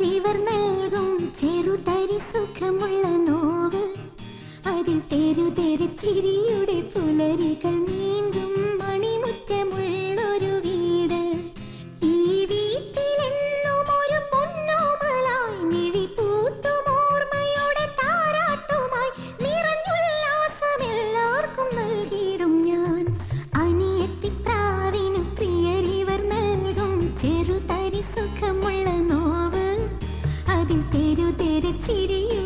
പ്രിയരിവർ നൽകും. ചെറുതരി സുഖമുള്ള നോവ്. അതിൽ തെരു തെരു ചിരിയുടെ പുലരികൾ നീന്തും മണിമുറ്റമുള്ളൊരു വീട്. ഈ വീട്ടിലെന്നും ഒരു പൊന്നോമലായി മിഴി പൂട്ടും. ഓർമ്മയുടെ താരാട്ടുമായി നിറഞ്ഞുല്ലാസം എല്ലാവർക്കും നൽകിയിടും ഞാൻ. അനിയത്തിപ്രാവിന് പ്രിയരിവർ നൽകും. ചെറുതരി അതിൽ തെരു തെരു ചിരിയും.